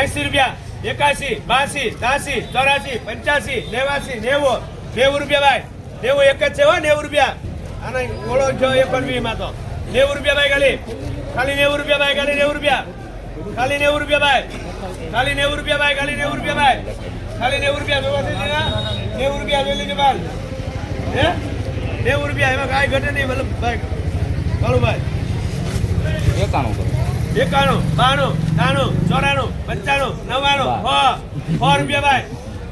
એસી રૂપિયા એકાસી બાસી ત્યાસી ચોરાસી, પંચ્યાસી, નેવાસી, નેવું નેવું રૂપિયા ભાઈ. નેવું એક જ છે હો, નેવું રૂપિયા. આને ઓળો છો એકોનમી માં તો. નેવું રૂપિયા ભાઈ ખાલી. ખાલી નેવું રૂપિયા ભાઈ, ખાલી નેવું રૂપિયા. ખાલી નેવું રૂપિયા ભાઈ. ખાલી નેવું રૂપિયા ભાઈ, ખાલી નેવું રૂપિયા ભાઈ. ખાલી નેવું રૂપિયા વ્યવસ્થિત નેવું રૂપિયા વેલી ને બાલ હે? નેવું રૂપિયા એમાં કાંઈ ઘટે નહીં મતલબ ભાઈ કાળુભાઈ એકાણું એકાણું બાણું ત્રાણું ચોરાણું પંચાણું નવ્વાણું સો સો રૂપિયા ભાઈ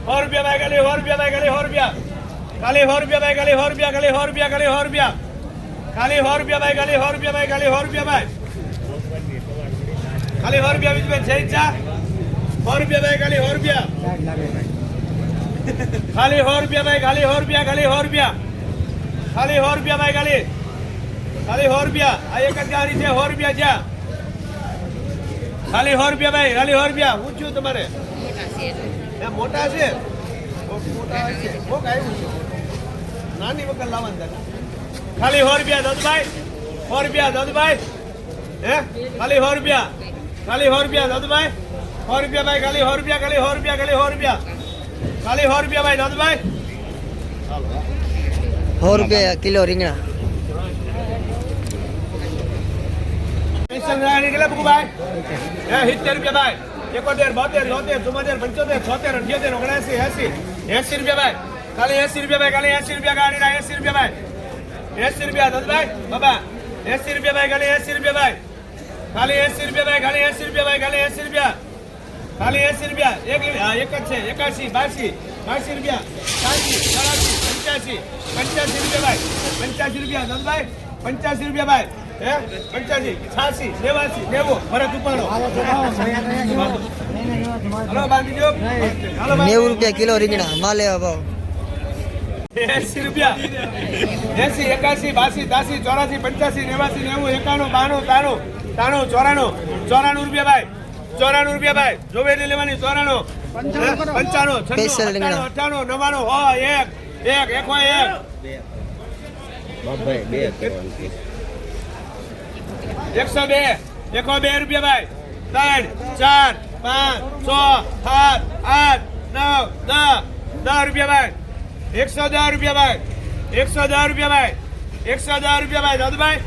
સો રૂપિયા ભાઈ ખાલી સો રૂપિયા ભાઈ ખાલી સો રૂપિયા ખાલી સો રૂપિયા ભાઈ ખાલી સો રૂપિયા ખાલી સો રૂપિયા ખાલી સો રૂપિયા ખાલી સો રૂપિયા ભાઈ ખાલી સો રૂપિયા ભાઈ ખાલી સો રૂપિયા ભાઈ ખાલી સો રૂપિયા બીજું છે ઈચ્છા સો રૂપિયા ભાઈ ખાલી સો રૂપિયા ખાલી સો રૂપિયા ભાઈ ખાલી સો રૂપિયા ખાલી સો રૂપિયા ખાલી સો રૂપિયા ભાઈ ખાલી ખાલી સો રૂપિયા આ એક જ ગાડી છે સો રૂપિયા છે ખાલી સો રૂપિયા ભાઈ ખાલી સો રૂપિયા. હું છું તમારે એ મોટા છે? મોટા છે. કોક આવ્યું છે. નાની વખત લાવવાનું. ખાલી સો રૂપિયા દાદુભાઈ. સો રૂપિયા દાદુભાઈ. હે? ખાલી સો રૂપિયા. ખાલી સો રૂપિયા દાદુભાઈ. સો રૂપિયા ભાઈ ખાલી સો રૂપિયા ખાલી સો રૂપિયા ખાલી સો રૂપિયા. ખાલી સો રૂપિયા ભાઈ દાદુભાઈ. સો રૂપિયા કિલો રીંગણા પેન્શન રાણી કેટલા બુકુ ભાઈ હે સિત્તેર રૂપિયા ભાઈ એકોતેર બોતેર ચોતેર ચુમ્મોતેર પંચોતેર છોતેર અઠ્યોતેર ઓગણસી એસી એસી રૂપિયા ભાઈ ખાલી એસી રૂપિયા ભાઈ ખાલી એસી રૂપિયા ગાડીના એસી રૂપિયા ભાઈ એસી રૂપિયા દસભાઈ બાબા એસી રૂપિયા ભાઈ ખાલી એસી રૂપિયા ભાઈ ખાલી એસી રૂપિયા ભાઈ ખાલી એસી રૂપિયા ભાઈ ખાલી એસી રૂપિયા ખાલી એસી રૂપિયા એક હા, એક જ છે એકાસી બાસી બાસી રૂપિયા સાસી ચોરાસી પંચ્યાસી પંચ્યાસી રૂપિયા ભાઈ પંચ્યાસી રૂપિયા દસભાઈ પંચ્યાસી રૂપિયા ભાઈ હે? પંચ્યાસી છ્યાસી નેવાસી નેવું. ભરત ઉપાડો. હલો બાંધી બાંધી નેવું રૂપિયા કિલો રીંગણા. માં લેવા ભાવ. એસી રૂપિયા. એસી એકાસી બાસી દાસી ચોરાસી પંચ્યાસી નેવાસી નેવું એકાણું બાણું તારું તાણું ચોરાણું. ચોરાણું રૂપિયા ભાઈ. ચોરાણું રૂપિયા ભાઈ. જોવેલી લેવાની ચોરાણું. પંચાણું છન્નું. અઠાણું નવ્વાણું હો એક એક હોય એક. બે એકસો બે એકો બે રૂપિયા ભાઈ ત્રણ ચાર પાંચ છ સાત આઠ નવ દસ દસ રૂપિયા ભાઈ એકસો દસ રૂપિયા ભાઈ એકસો દસ રૂપિયા ભાઈ એકસો દસ રૂપિયા ભાઈ દાદુભાઈ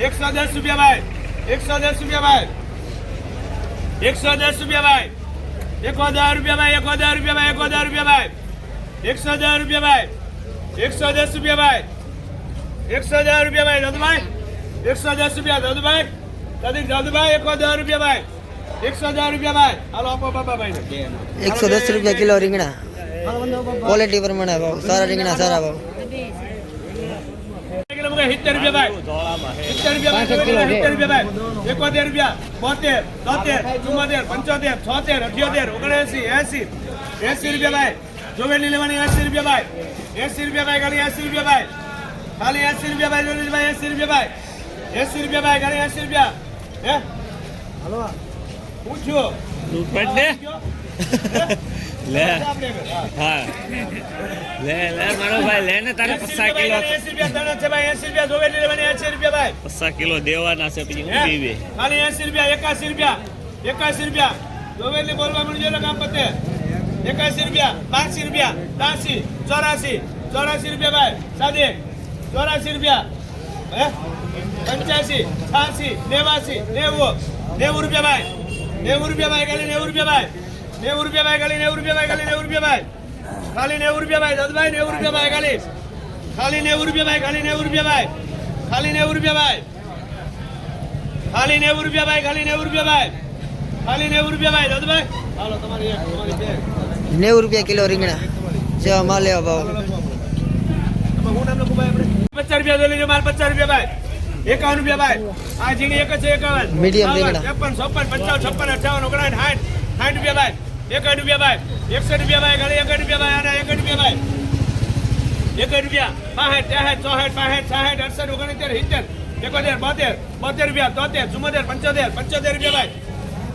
એકસો દસ રૂપિયા ભાઈ એકસો દસ રૂપિયા ભાઈ એકસો દસ રૂપિયા ભાઈ એકો દસ રૂપિયા ભાઈ એકો દસ રૂપિયા ભાઈ એકો દસ રૂપિયા ભાઈ એકસો દસ રૂપિયા ભાઈ એકસો દસ રૂપિયા ભાઈ એકસો દસ રૂપિયા ભાઈ દાદુભાઈ એકસો દસ રૂપિયા દાદુભાઈ. દાદી દાદુભાઈ એકસો દસ રૂપિયા ભાઈ. એકસો દસ રૂપિયા ભાઈ. હાલો આપો બાબા ભાઈ એકસો દસ રૂપિયા કિલો રીંગણા. ક્વોલિટી પ્રમાણે ભાવ. સારા રીંગણા સારા ભાવ. સિત્તેર રૂપિયા ભાઈ. સિત્તેર રૂપિયા સિત્તેર રૂપિયા ભાઈ. એકોતેર રૂપિયા બોતેર તોતેર ચુમ્મોતેર પંચોતેર છોતેર અઠ્યોતેર ઓગણએસી એસી એસી રૂપિયા ભાઈ. જોવેલી લેવાની એસી રૂપિયા ભાઈ. એસી રૂપિયા ભાઈ ખાલી એસી રૂપિયા ભાઈ ખાલી એસી રૂપિયા ભાઈ જોવેલી ભાઈ એસી રૂપિયા ભાઈ. એસી રૂપિયા ભાઈ ગાડી એસી રૂપિયા. હે? હાલો. પૂછ્યો લે. હા. લે લે મારો ભાઈ લે ને તારે પચાસ કિલો એસી રૂપિયા તને છે ભાઈ એસી રૂપિયા જોવેલી મને એસી રૂપિયા ભાઈ. પચાસ કિલો દેવાના છે પછી હું પીવે. ખાલી એસી રૂપિયા એકાસી રૂપિયા એકાસી રૂપિયા. જોવેલી બોલવા મળજો ને કામ પતે એકાસી રૂપિયા બાસી રૂપિયા ત્યાસી ચોરાસી ચોરાસી રૂપિયા ભાઈ સાદે. ચોરાસી રૂપિયા. પંચ્યાસી છ્યાસી નેવાસી નેવું નેવું રૂપિયા ભાઈ નેવું રૂપિયા ભાઈ ખાલી નેવું રૂપિયા ભાઈ નેવું રૂપિયા ભાઈ ખાલી નેવું રૂપિયા ભાઈ ખાલી નેવું રૂપિયા ભાઈ ખાલી નેવું રૂપિયા ભાઈ દાદભાઈ નેવું રૂપિયા ભાઈ ખાલી ખાલી નેવું રૂપિયા ભાઈ ખાલી નેવું રૂપિયા ભાઈ ખાલી નેવું રૂપિયા ભાઈ ખાલી નેવું રૂપિયા ભાઈ ખાલી નેવું રૂપિયા ભાઈ ખાલી નેવું રૂપિયા ભાઈ દાદભાઈ હાલો તમારી નેવું રૂપિયા કિલો રીંગણા જેવા માં લેવા ભાવ પચાસ રૂપિયા દો લેજો માલ પચાસ રૂપિયા ભાઈ એકાવન રૂપિયા ભાઈ આ ઝીણી એક છે એકાવન મીડિયમ. ત્રેપન ચોપન પંચાવન છપ્પન અઠાવન ઓગણાઠ સાઠ સાઠ રૂપિયા ભાઈ એક રૂપિયા ભાઈ એકસઠ રૂપિયા ભાઈ ખાલી એકઠ રૂપિયા ભાઈ અને એકઠ રૂપિયા ભાઈ એકઠ રૂપિયા પાસઠ ત્રેસઠ ચોસઠ પાસઠ સાસઠ અડસઠ ઓગણસિત્તેર સિત્તેર એકોતેર બોતેર બોતેર રૂપિયા તોતેર ચુમ્મોતેર પંચોતેર પંચોતેર રૂપિયા ભાઈ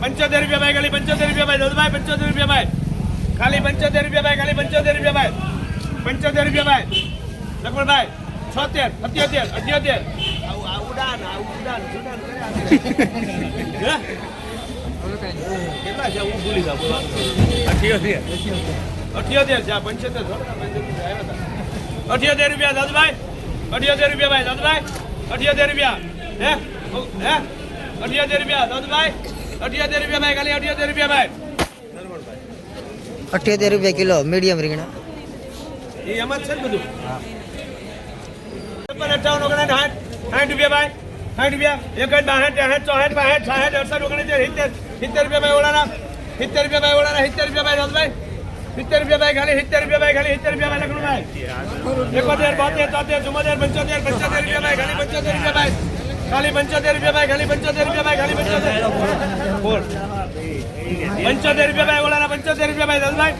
પંચોતેર રૂપિયા ભાઈ ખાલી પંચોતેર રૂપિયા ભાઈ દોદભાઈ પંચોતેર રૂપિયા ભાઈ ખાલી પંચોતેર રૂપિયા ભાઈ ખાલી પંચોતેર રૂપિયા ભાઈ પંચોતેર રૂપિયા ભાઈ લક્ષ્મણભાઈ છોતેર સત્યોતેર અઠ્યોતેર. ઉડાન આ ઉડાન ઉડાન કર્યા હે? કેટલા કેટલા છે? હું ભૂલી જાઉં અઠ્યોતેર. અઠ્યોતેર. છે આ પંચોતેર. અઠ્યોતેર રૂપિયા દાદુભાઈ. અઠ્યોતેર રૂપિયા ભાઈ દાદુભાઈ. અઠ્યોતેર રૂપિયા. હે? હે? અઠ્યોતેર રૂપિયા દાદુભાઈ. અઠ્યોતેર રૂપિયા ભાઈ ખાલી અઠ્યોતેર રૂપિયા ભાઈ. અઠ્યોતેર રૂપિયા કિલો મીડિયમ રીંગણા. એ એમ જ છે ને બધું? છપ્પન અઠ્ઠાવન ઓગણસાઠ સાઠ સાઠ રૂપિયા ભાઈ સાઠ રૂપિયા એકસઠ બાસઠ ત્રેસઠ ચોસઠ બાસઠ સાઠ અડસઠ ઓગણસિત્તેર સિત્તેર સિત્તેર રૂપિયા ભાઈ ઓળાના સિત્તેર રૂપિયા ભાઈ ઓળાના સિત્તેર રૂપિયા ભાઈ દાદુભાઈ સિત્તેર રૂપિયા ભાઈ ખાલી સિત્તેર રૂપિયા ભાઈ ખાલી સિત્તેર રૂપિયા ભાઈ લખણું ભાઈ એકોતેર બોતેર તોતેર ચુમ્મોતેર પંચોતેર પંચોતેર રૂપિયા ભાઈ ખાલી પંચોતેર રૂપિયા ભાઈ ખાલી પંચોતેર રૂપિયા ભાઈ ખાલી પંચોતેર રૂપિયા ભાઈ ખાલી પંચોતેર બોલ પંચોતેર રૂપિયા ભાઈ ઓળાના પંચોતેર રૂપિયા ભાઈ દાદુભાઈ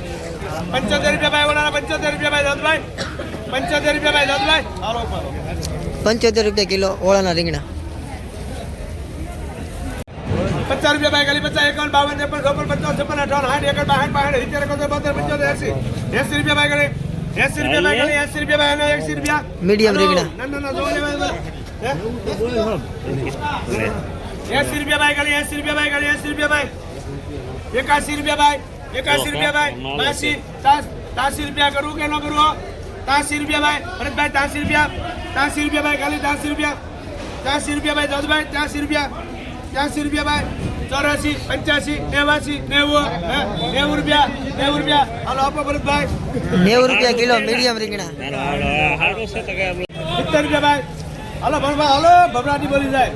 પંચોતેર રૂપિયા ભાઈ ઓળાના પંચોતેર રૂપિયા ભાઈ દાદુભાઈ પંચોતેર રૂપિયા ભાઈ દાદુભાઈ પંચોતેર રૂપિયા કિલો ઓળાના રીંગણા. પચાસ રૂપિયા ભાઈ ખાલી પચાસ એકાવન બાવન ત્રેપન ચોપન પચાસ છપ્પન અઠાવન સાઠ એકડ બાહઠ બાહઠ સિત્તેર એકોતેર બોતેર પંચોતેર એસી. એસી રૂપિયા ભાઈ ખાલી. એસી રૂપિયા ભાઈ ખાલી એસી રૂપિયા ભાઈ અને એસી રૂપિયા. મીડિયમ રીંગણા. ના ના એસી રૂપિયા ભાઈ ખાલી એસી રૂપિયા ભાઈ ખાલી એસી રૂપિયા ભાઈ. એકાસી રૂપિયા ભાઈ એકાસી રૂપિયા ભાઈ. બાસી તાસી રૂપિયા કરવું કે ન કરવું તાસી રૂપિયા ભાઈ. ભરતભાઈ ત્યાંસી રૂપિયા. ત્યાંસી રૂપિયા ભાઈ ખાલી ત્યાંસી રૂપિયા. ત્યાંસી રૂપિયા ભાઈ દાદુભાઈ ત્યાંસી રૂપિયા. ત્યાંસી રૂપિયા ભાઈ ચોરાસી પંચ્યાસી નેવાસી નેવું નેવું રૂપિયા નેવું રૂપિયા. હાલો આપો ભરતભાઈ નેવું રૂપિયા કિલો મીડિયમ રીંગણા. સિત્તેર રૂપિયા ભાઈ. હાલો ભરતભાઈ હાલો ભભરાટી બોલી જાય.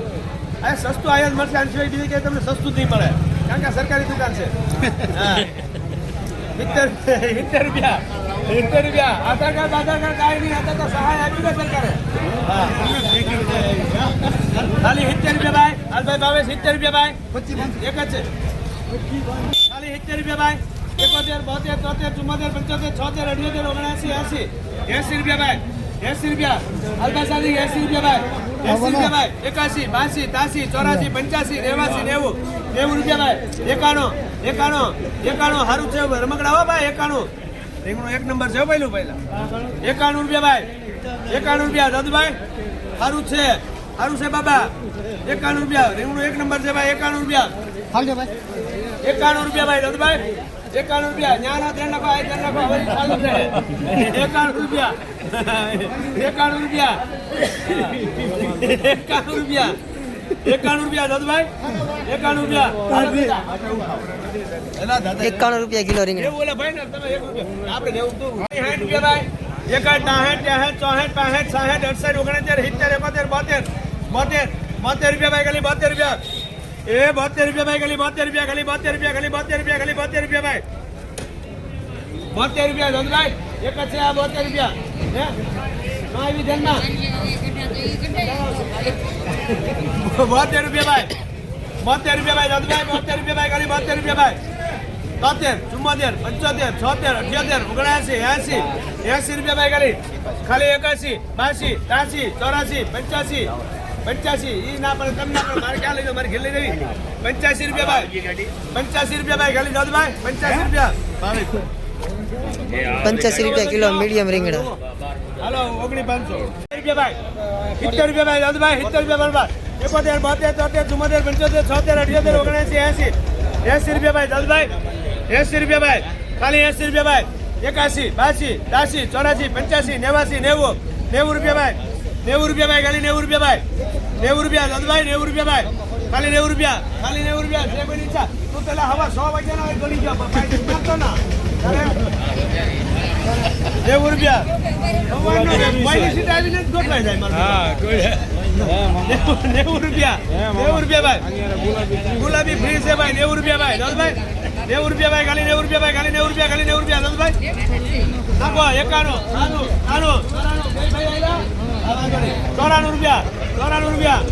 આ સસ્તું આયાત મળશે આની સિવાય બીજી કે તમને સસ્તું નહીં મળે. કારણ કે સરકારી દુકાન છે. હા. સિત્તેર સિત્તેર રૂપિયા. સિત્તેર રૂપિયા. આધાર કાર્ડ આધાર કાર્ડ, કાંઈ નહીં. આધાર તો સહાય આપી દે સરકારે. ખાલી સિત્તેર રૂપિયા ભાઈ. હાલભાઈ ભાવે સિત્તેર રૂપિયા ભાઈ. એક જ છે. ખાલી સિત્તેર રૂપિયા ભાઈ. એકોતેર, બોતેર, તોતેર ચુમ્મોતેર પંચોતેર, છોતેર અઠ્યોતેર ઓગણસી, એસી. એસી રૂપિયા ભાઈ. એસી રૂપિયા. હાલભાઈ સાદી એસી રૂપિયા ભાઈ. એસી રૂપિયા ભાઈ. એકાસી, બાસી તાસી ચોરાસી, પંચ્યાસી નેવાસી નેવું. નેવું રૂપિયા ભાઈ. એકાણું એકાણું એકાણું. સારું છે, રમકડા હો ભાઈ, એકાણું. રીંગણું એક નંબર છે પહેલું પહેલા. એકાણું રૂપિયા ભાઈ. એકાણું રૂપિયા દાદુભાઈ સારું છે. સારું છે બાબા. એકાણું રૂપિયા. રીંગણું એક નંબર છે ભાઈ એકાણું રૂપિયા. એકાણું રૂપિયા ભાઈ દાદુભાઈ એકાણું રૂપિયા. ન્યાના ત્રણ નાખો આ ત્રણ નાખો હવે ચાલુ છે. એકાણું રૂપિયા. એકાણું રૂપિયા. એકાણું રૂપિયા. એકાણું રૂપિયા દાદુભાઈ. એકાણું રૂપિયા. એલા દાદા એકાણું રૂપિયા કિલો રીંગણા. એવું ઓલા ભાઈ ને તમે એક રૂપિયા. આપણે નેવું તો. સાઠ રૂપિયા ભાઈ. એકાઠ ત્રાસઠ ત્રેસઠ ચોસઠ પાસઠ સાસઠ અડસઠ ઓગણસિત્તેર સિત્તેર એકોતેર બોતેર. બોતેર. બોતેર રૂપિયા ભાઈ ખાલી બોતેર રૂપિયા. એ બોતેર રૂપિયા ભાઈ ખાલી બોતેર રૂપિયા ખાલી બોતેર રૂપિયા ખાલી બોતેર રૂપિયા ખાલી બોતેર રૂપિયા ભાઈ. બોતેર રૂપિયા ધનભાઈ એક જ છે આ બોતેર રૂપિયા. હે? ના આવી ધ્યાનમાં. બોતેર રૂપિયા ભાઈ. બોતેર રૂપિયા ભાઈ દાદુભાઈ બોતેર રૂપિયા ભાઈ કરી બોતેર રૂપિયા ભાઈ. તોતેર ચુમ્મોતેર પંચોતેર, છોતેર, અઠ્યોતેર ઓગણસી એસી એસી રૂપિયા ભાઈ કરી ખાલી એકાસી, બાસી, ત્રાસી, ચોરાસી, પંચ્યાસી પંચ્યાસી. ઈ ના પણ તમને પણ મારે ક્યાં લઈ જાઓ મારે ઘેર લઈ જવી. પંચ્યાસી રૂપિયા ભાઈ. પંચ્યાસી રૂપિયા ભાઈ ખાલી દાદુભાઈ પંચ્યાસી રૂપિયા. પંચ્યાસી રૂપિયા કિલો મીડિયમ રીંગણા. હાલો ઓગણી પાંચસો રૂપિયા ભાઈ સિત્તેર રૂપિયા ભાઈ, દાદભાઈ, સિત્તેર રૂપિયા બરાબર એકોતેર, બોતેર, તોતેર ચુમ્મોતેર પંચોતેર, છોતેર, અઠ્યોતેર ઓગણસી એસી. એસી રૂપિયા ભાઈ, દાદુભાઈ. એસી રૂપિયા ભાઈ. ખાલી એસી રૂપિયા ભાઈ. એકાસી બાસી ત્રાસી ચોરાસી પંચ્યાસી નેવાસી, નેવું. નેવું રૂપિયા ભાઈ. નેવું રૂપિયા ભાઈ, ખાલી નેવું રૂપિયા ભાઈ. નેવું રૂપિયા, દાદુભાઈ, નેવું રૂપિયા ભાઈ. ખાલી નેવું રૂપિયા, ખાલી નેવું રૂપિયા. જે બની ઈચ્છા, તું પેલા હવા સો વાગ્યાના ગણી ગયો ના. નેવું રૂપિયા. નેવું રૂપિયા. નેવું રૂપિયા ભાઈ. ગુલાબી ફ્રી છે. ભાઈ નેવું રૂપિયા ભાઈ. દસભાઈ નેવું રૂપિયા ભાઈ ખાલી નેવું રૂપિયા ભાઈ ખાલી નેવું રૂપિયા ખાલી નેવું રૂપિયા. દસભાઈ નાખો એકાણું નાનું નાનું ચોરાણું ભાઈ રૂપિયા ચોરાણું રૂપિયા.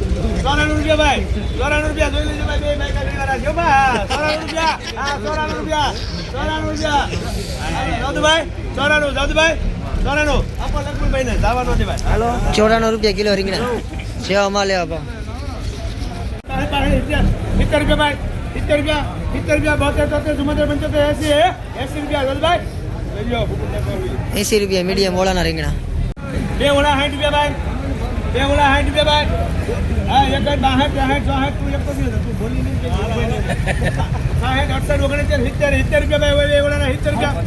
ચોરાણું રૂપિયા ભાઈ. ચોરાણું રૂપિયા જોઈ લેજો ભાઈ બે ભાઈ કાઢી છો બા ચોરાણું રૂપિયા. હા ચોરાણું રૂપિયા. ચોરાણું રૂપિયા. દાદુભાઈ ચોરાણું દાદુભાઈ ચોરાણું. આપો લક્ષ્મણભાઈ ને જવાનો છે ભાઈ. હાલો. ચોરાણું રૂપિયા કિલો રીંગણા. સેવા માં લેવા ભાવ સિત્તેર રૂપિયા ભાઈ. સિત્તેર રૂપિયા. સિત્તેર રૂપિયા બોતેર તોતેર ચુમ્મોતેર પંચોતેર એસી એસી રૂપિયા દાદભાઈ એંસી રૂપિયા મીડિયમ ઓળાના રીંગણા. બે ઓળા સાઠ રૂપિયા ભાઈ. બે ઓળા સાઠ રૂપિયા ભાઈ હા, એક જ બાસઠ ત્રેસઠ ચોસઠ, તું એક તો તું બોલી નહીં સાઠ અડસઠ, ઓગણસિત્તેર, સિત્તેર સિત્તેર રૂપિયા ભાઈ હોય ઓલાના સિત્તેર રૂપિયા.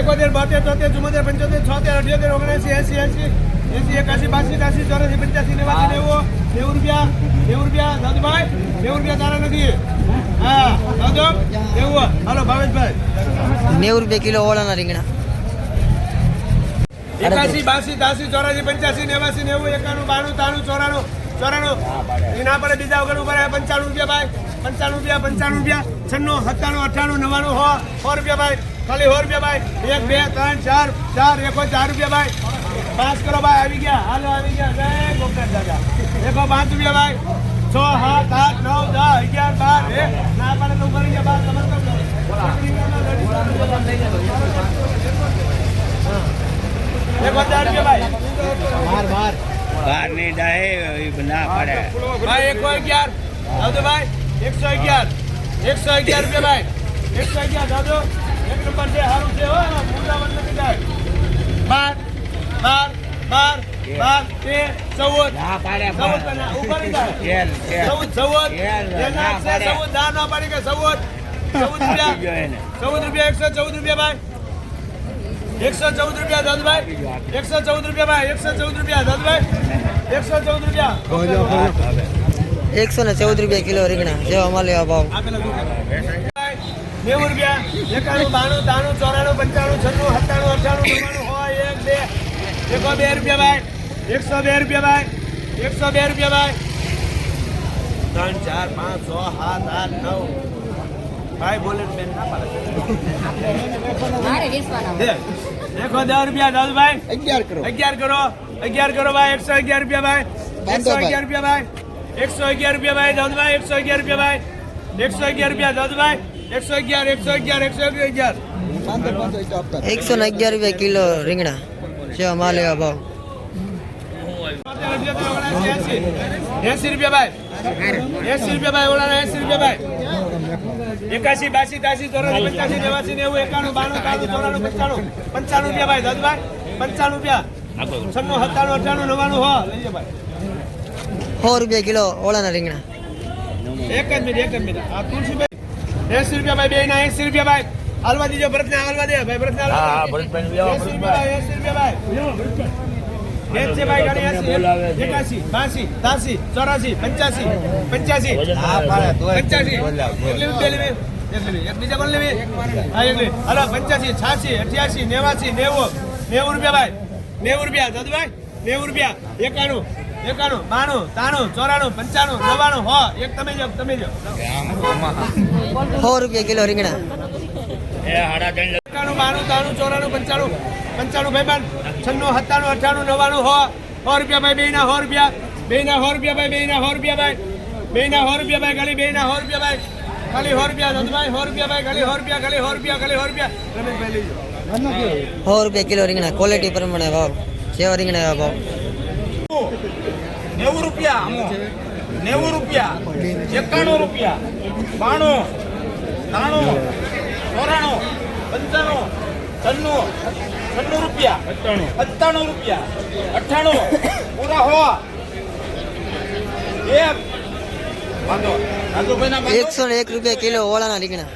એકોતેર, બોતેર તોતેર ચુમ્મોતેર પંચોતેર, છોતેર, અઠ્યોતેર, ઓગણસી, એસી એસી એસી, એકાસી, બાસી, ત્યાસી, ચોરાસી, પંચ્યાસી, નેવાસી, નેવું નેવું રૂપિયા નેવું રૂપિયા. દાદુભાઈ નેવું રૂપિયા તારા નથી. હા, દાદુ, નેવું. હાલો, ભાવેશભાઈ. નેવું રૂપિયા કિલો ઓળાના રીંગણા. એકાસી બાસી ત્યાસી ચોરાસી પંચ્યાસી નેવાસી નેવું એકાણું બાણું ત્રાણું ચોરાણું ચોરાણું. એના પડે બીજા વગર આવ્યા પંચાણું રૂપિયા ભાઈ પંચાણું રૂપિયા પંચાણું રૂપિયા છન્નું સત્તાણું અઠ્ઠાણું નવ્વાણું હો સો રૂપિયા ભાઈ ખાલી સો રૂપિયા ભાઈ. એક બે ત્રણ ચાર ચાર એકો ચાર રૂપિયા ભાઈ. પાસ કરો ભાઈ આવી ગયા હાલો આવી ગયા જય ગોપનાથ દાદા. એકો પાંચ રૂપિયા ભાઈ. છ સાત આઠ નવ દસ અગિયાર બાર ના પડે તો ઉપર ગયા બાર તમારે એકો ચાર રૂપિયા ભાઈ. બહાર નહીં એ ના પડે. ભાઈ એકસો અગિયાર. દાદુ ભાઈ. એકસો અગિયાર. એકસો અગિયાર રૂપિયા ભાઈ. એકસો અગિયાર દાદુ એક નંબર છે સારું છે હો. મૂંઝાવન નથી થાય બાર બાર બાર બાર તેર ચૌદ. ના ચૌદ ના ચૌદ ચૌદ. ના પાડે. ના ના કે ચૌદ. ચૌદ રૂપિયા. ગયો એને. ચૌદ રૂપિયા એકસો ચૌદ રૂપિયા ભાઈ. એકસો ચૌદ રૂપિયા દાદુભાઈ. એકસો ચૌદ રૂપિયા ભાઈ એકસો ચૌદ રૂપિયા દાદુભાઈ. એકસો ચૌદ રૂપિયા. એકસો ને ચૌદ રૂપિયા કિલો રીંગણા. જેવા માલ લેવા ભાવ. નેવું રૂપિયા. એકાણું બાણું તાણું ચોરાણું પંચાણું છન્નું સત્તાણું અઠાણું નવ્વાણું હોય એક બે. એકસો બે રૂપિયા ભાઈ. એકસો બે રૂપિયા ભાઈ. એકસો બે રૂપિયા ભાઈ. ત્રણ ચાર પાંચ છ સાત આઠ નવ. ભાઈ બોલે બેન ના પાડે. દસ રૂપિયા દસ ભાઈ. અગિયાર કરો. અગિયાર કરો. અગિયાર કરો ભાઈ એકસો અગિયાર રૂપિયા ભાઈ. એકસો અગિયાર રૂપિયા ભાઈ. એકસો અગિયાર રૂપિયા ભાઈ દાદુભાઈ એકસો અગિયાર રૂપિયા ભાઈ. એકસો અગિયાર રૂપિયા દાદુભાઈ એકસો અગિયાર એકસો અગિયાર એકસો અગિયાર. એકસો ને અગિયાર રૂપિયા કિલો રીંગણા. છે માલ એવા ભાવ. એસી રૂપિયા ભાઈ. એસી રૂપિયા ભાઈ ઓલા એસી રૂપિયા ભાઈ. એકાસી બાસી ત્યાસી ચોરાસી પંચ્યાસી નેવાસી નેવું એકાણું બાણું ત્રાણું ચોરાણું પંચાણું. પંચાણું રૂપિયા ભાઈ દાદુભાઈ પંચાણું રૂપિયા. છન્નું સત્તાણું અઠાણું નવ્વાણું હો. લઈ જાય ભાઈ. સો રૂપિયા કિલો ઓળાના રીંગણા. એક જ મિનિટ એક જ મિનિટ. આ તુલસીભાઈ એસી રૂપિયા ભાઈ બે ના એસી રૂપિયા ભાઈ. હાલવા દીજો ભરતને હાલવા દે. ભાઈ ભરતને હાલવા દે. એસી રૂપિયા ભાઈ એસી રૂપિયા ભાઈ. એક છે ભાઈ ગાડી એસી બોલાવે છે. એકાસી બાસી ચોરાસી પંચ્યાસી પંચ્યાસી પંચ્યાસી એક લેવી, લેવી, હા. પંચ્યાસી છ્યાસી અઠ્યાસી નેવાસી નેવું. નેવું રૂપિયા ભાઈ. નેવું રૂપિયા દાદુભાઈ નેવું રૂપિયા. એકાણું એકાણું બાણું તાણું ચોરાણું પંચાણું નવ્વાણું. હો એક તમે જો તમે જો. સો રૂપિયા કિલો રીંગણા. એકાણું બાણું ત્રાણું ચોરાણું પંચાણું પંચાણું ભાઈ બાન છન્નું સત્તાણું અઠ્ઠાણું નવાણું હો સો રૂપિયા ભાઈ બેના સો રૂપિયા બેના સો રૂપિયા ભાઈ બેના સો રૂપિયા ભાઈ બેના સો રૂપિયા ભાઈ ખાલી બેના સો રૂપિયા ભાઈ ખાલી સો રૂપિયા દંતભાઈ સો રૂપિયા ભાઈ ખાલી સો રૂપિયા ખાલી સો રૂપિયા ખાલી સો રૂપિયા રમેશભાઈ લઈ જાઓ. સો રૂપિયા કિલો રીંગણા ક્વોલિટી પ્રમાણે ભાવ જેવા રીંગણા એવા ભાવ. નેવું રૂપિયા નેવું રૂપિયા એકાણું રૂપિયા બાણું ત્રાણું ચોરાણું પંચાણું છન્નું છન્નું રૂપિયા. સત્તાણું. રૂપિયા. અઠ્ઠાણું. પૂરા હો એક. એકસો ને એક રૂપિયા કિલો ઓળાના રીંગણા.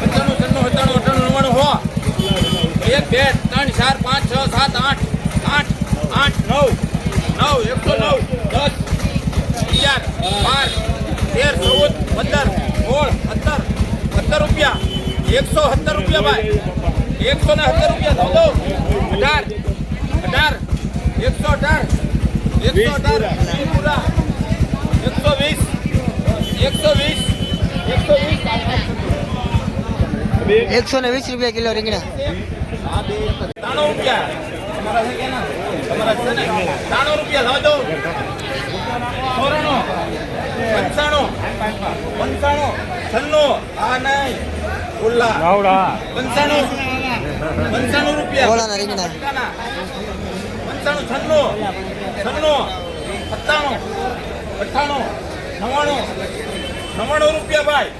પંચાણું છન્નું સત્તાણું અઠ્ઠાણું નવ્વાણું હો એક બે ત્રણ ચાર પાંચ છ સાત આઠ આઠ આઠ નવ. નવ એકસો નવ દસ અગિયાર બાર તેર ચૌદ પંદર સોળ સત્તર. સત્તર રૂપિયા. એકસો સત્તર રૂપિયા ભાઈ. એકસો ને સત્તર રૂપિયા દો અઢાર. અઢાર. એકસો અઢાર. એકસો અઢાર. પૂરા. એકસો વીસ. એકસો વીસ. એકસો વીસ. એકસો ને વીસ રૂપિયા કિલો રીંગણા. ત્રાણું રૂપિયા તમારા છે કે તમારા છે ને? ત્રાણું રૂપિયા લાવો દો ચોરાણું પંચાણું પંચાણું છન્નું આ નહીં ઉલ્લા. પંચાણું પંચાણું રૂપિયા. ઓળાના રીંગણા. પંચાણું છન્નું છન્નું સત્તાણું અઠ્ઠાણું નવ્વાણું નવ્વાણું રૂપિયા ભાઈ.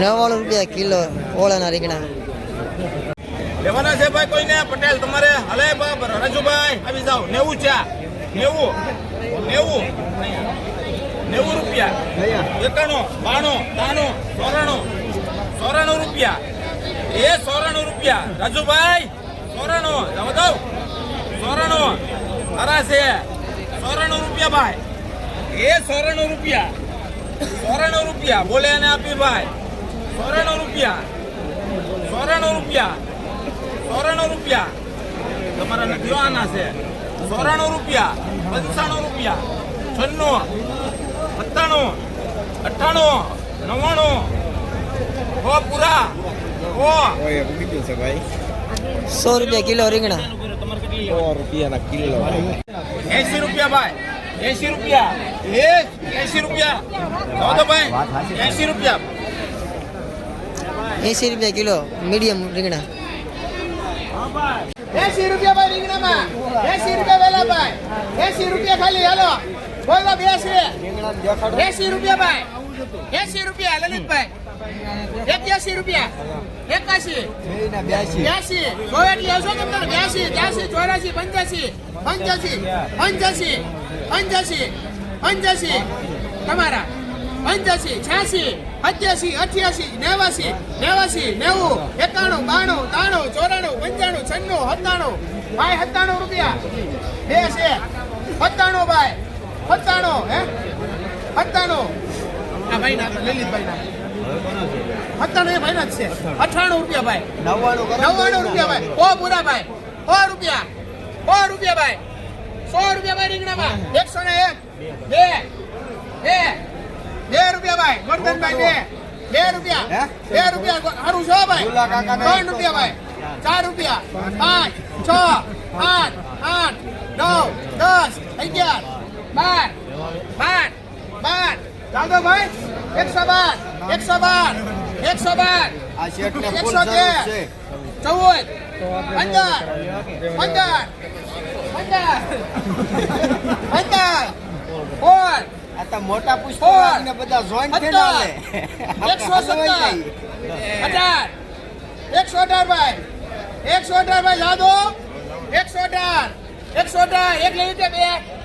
નવ્વાણું રૂપિયા કિલો ઓળાના રીંગણા. લેવાના છે ભાઈ કોઈને? પટેલ તમારે? હલે બરાબર રાજુભાઈ આવી જાઓ. નેવું ચા. નેવું. નેવું. નેવું રૂપિયા. એકાણું બાણું ત્રાણું ચોરાણું. ચોરાણું રૂપિયા. એ ચોરાણું રૂપિયા. રાજુભાઈ ચોરાણું. જવા દઉં ચોરાણું છે. ચોરાણું રૂપિયા ભાઈ. એ ચોરાણું રૂપિયા. ચોરાણું રૂપિયા. બોલે અને આપી ભાઈ. ચોરાણું રૂપિયા. ચોરાણું રૂપિયા. ચોરાણું રૂપિયા. તમારા આના છે. ચોરાણું રૂપિયા. પંચાણું રૂપિયા. છન્નું. સત્તાણું અઠ્ઠાણું નવ્વાણું હો પૂરા હો સો રૂપિયા કિલો રીંગણા. એસી રૂપિયા ભાઈ એસી રૂપિયા. એસી રૂપિયા. તો ભાઈ એસી રૂપિયા. એસી રૂપિયા કિલો મીડિયમ રીંગણા. એસી રૂપિયા ભાઈ રીંગણામાં. એસી રૂપિયા વેલા ભાઈ. એસી રૂપિયા ખાલી હાલો. બોલો, બેસી એસી રૂપિયા ભાઈ. એસી રૂપિયા, લલિતભાઈ. એક્યાસી રૂપિયા. એકાસી બ્યાસી. ગોવેટલી આવશો તમને બ્યાસી ત્યાસી ચોરાસી પંચ્યાસી. પંચ્યાસી પંચ્યાસી પંચ્યાસી પંચ્યાસી. તમારા. પંચ્યાસી, છ્યાસી, સત્યાસી, અઠ્યાસી, નેવાસી નેવાસી, નેવું, એકાણું, બાણું, ત્રાણું, ચોરાણું, પંચાણું, છન્નું, સત્તાણું. ભાઈ, સત્તાણું રૂપિયા. બે છે. સત્તાણું, ભાઈ. સત્તાણું હે? સત્તાણું આ ભાઈ ના લલિતભાઈ ના એ ભાઈ ના જ છે. અઠાણું રૂપિયા ભાઈ. નવ્વાણું રૂપિયા ભાઈ. ઓ પૂરા ભાઈ સો રૂપિયા. સો રૂપિયા ભાઈ. સો રૂપિયા ભાઈ રીંગણામાં. એકસો ને એક. બે. બે. બે રૂપિયા ભાઈ. ગોરધનભાઈ બે. બે રૂપિયા. બે રૂપિયા સારું છો ભાઈ? ત્રણ રૂપિયા ભાઈ. ચાર રૂપિયા. પાંચ છ આઠ આઠ નવ દસ અગિયાર બાર. બાર. બાર. ચાલો ભાઈ? એકસો બાર. એકસો બાર. એકસો બાર. એકસો તેર ચૌદ. પંદર. પંદર. પંદર. પંદર. ફોર મોટા પુષ્પ. બધા જોઈન્ટ સત્તર. એકસો સત્તર. અઢાર. એકસો અઢાર ભાઈ. એકસો અઢાર ભાઈ જાદો એકસો અઢાર. એકસો અઢાર. એક લઈ લીધે બે.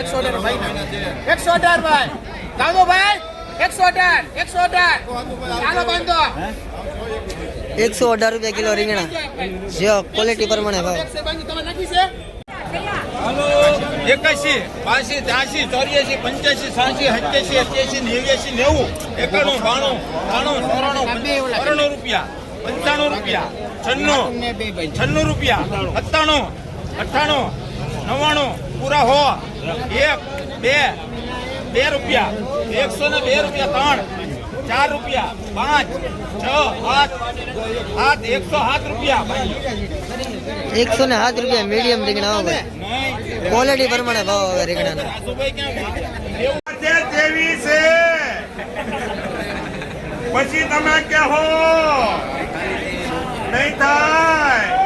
એકસો અઢાર ભાઈ એકસો અઢાર ભાઈ. જાદો ભાઈ. એકસો અઢાર એકસો અઢાર. ચાલો બાંધો. એકસો અઢાર રૂપિયા કિલો રીંગણા. જો ક્વોલિટી પ્રમાણે ભાવ. એકસો બાસી ત્યાસી ચોર્યાસી પંચ્યાસી છ્યાસી સત્યાસી અઠ્યાસી નેવ્યાસી નેવું એકાણું બાણું ત્રાણું ચોરાણું ચોરાણું રૂપિયા પંચાણું રૂપિયા છન્નું છન્નું રૂપિયા સત્તાણું અઠ્ઠાણું નવ્વાણું પૂરા હો. એક બે બે રૂપિયા. એકસો ને બે રૂપિયા ત્રણ ચાર રૂપિયા. પાંચ છ સાત સાત એકસો સાત રૂપિયા. એકસો ને સાત રૂપિયા મીડિયમ રીંગણા આવે ક્વોલિટી પ્રમાણે ભાવ આવે રીંગણાના. છે. પછી તમે કહો. નહીં થાય.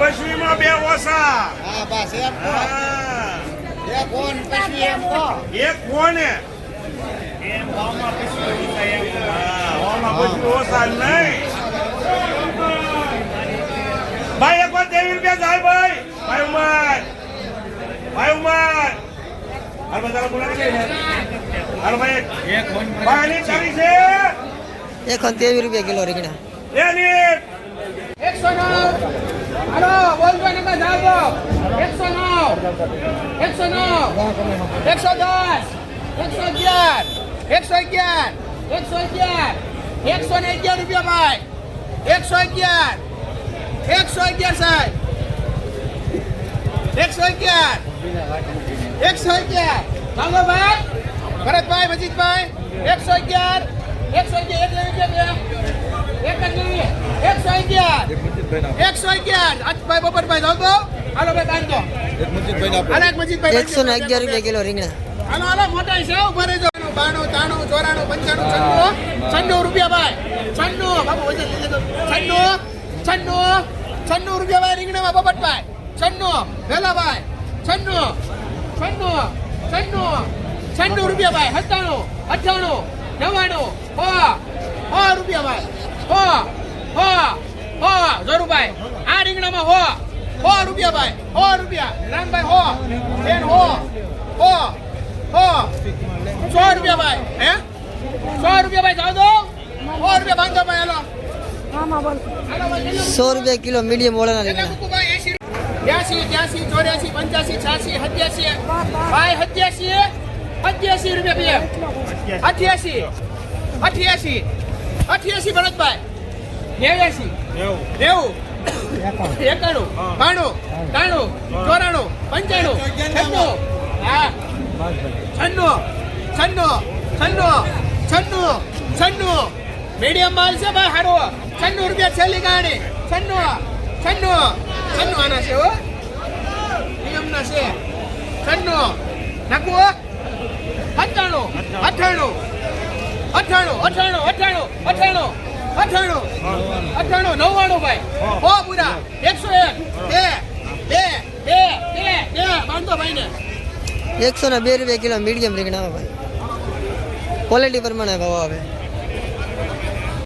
પશ્ચિમમાં બે ઓસા હા બસ એમ કહો. બે કોણ પછી એમ એક કોને હા, ઓમાં પછી ઓછા નહીં. ભાઈ એક વાર રૂપિયા જાય ભાઈ. ભાઈ ઉમર. ભાઈ ઉમર. હાલ બધા બોલાવી હાલ ભાઈ. ભાઈ આની ચાલી છે? એક ત્રેવીસ રૂપિયા કિલો રીંગણા. એની એકસો નવ હાલો બોલજો ને બસ આવજો એકસો નવ. એકસો નવ. એકસો દસ. એકસો અગિયાર. એકસો અગિયાર. એકસો અગિયાર. એકસો ને અગિયાર રૂપિયા ભાઈ. એકસો અગિયાર. એકસો અગિયાર સાહેબ. એકસો અગિયાર. એકસો અગિયાર. ચાલો ભાઈ. ભરતભાઈ, મજીદભાઈ. એકસો અગિયાર. એકસો અગિયાર એક લેવી એકસો અગિયાર. એકસો અગિયાર. આજભાઈ બપોરભાઈ જાવ તો. હાલો ભાઈ મજીદભાઈ એકસો ને અગિયાર રૂપિયા કિલો રીંગણા. હાલો હાલો મોટા છે ઊભા રહેજો. બાણું તાણું ચોરાણું પંચાણું છન્નું છન્નું રૂપિયા ભાઈ. છન્નું બાબુ વજન લઈ છન્નું છન્નું છન્નું રૂપિયા ભાઈ રીંગણામાં બપટભાઈ છન્નું વેલા ભાઈ. છન્નું છન્નું છન્નું છન્નું રૂપિયા ભાઈ. સત્તાણું અઠ્ઠાણું નવ્વાણું હો હો રૂપિયા ભાઈ. હો હો હો ઝરુભાઈ આ રીંગણામાં હો હો રૂપિયા ભાઈ હો રૂપિયા રામભાઈ હો બેન હો હો હો સો રૂપિયા ભાઈ હે? સો રૂપિયા ભાઈ જાવ દો સો રૂપિયા બાંધો ભાઈ હાલો. સો રૂપિયા કિલો મીડિયમ ઓળાના રીંગણા. બ્યાસી ત્યાસી ચોર્યાસી પંચ્યાસી છ્યાસી સત્યાસી ભાઈ સત્યાસી સત્યાસી રૂપિયા બે અઠ્યાસી અઠ્યાસી અઠ્યાસી ભરતભાઈ. નેવ્યાસી. નેવું. એકાણું. બાણું. ત્રાણું. ચોરાણું. પંચાણું. છન્નું. હા. છન્નું. છન્નું. છન્નું. છન્નું. છન્નું. મીડિયમ માલ છે ભાઈ હારો. છન્નું રૂપિયા છેલ્લી ગાડી છન્નું. છન્નું. છન્નું આના છે હો. નિયમના છે. છન્નું. નાખવું પંચાણું અઠ્ઠાણું. અઠ્ઠાણું અઠ્ઠાણું અઠાણું અઠાણું અઠ્ઠાણું અઠાણું, નવ્વાણું ભાઈ. હો, પૂરા. એકસો એક. બે બે બે બે બે. બાંધો ભાઈને. એકસો ને બે રૂપિયા કિલો મીડિયમ રીંગણા ભાઈ. ક્વોલિટી પ્રમાણે ભાવ આવે.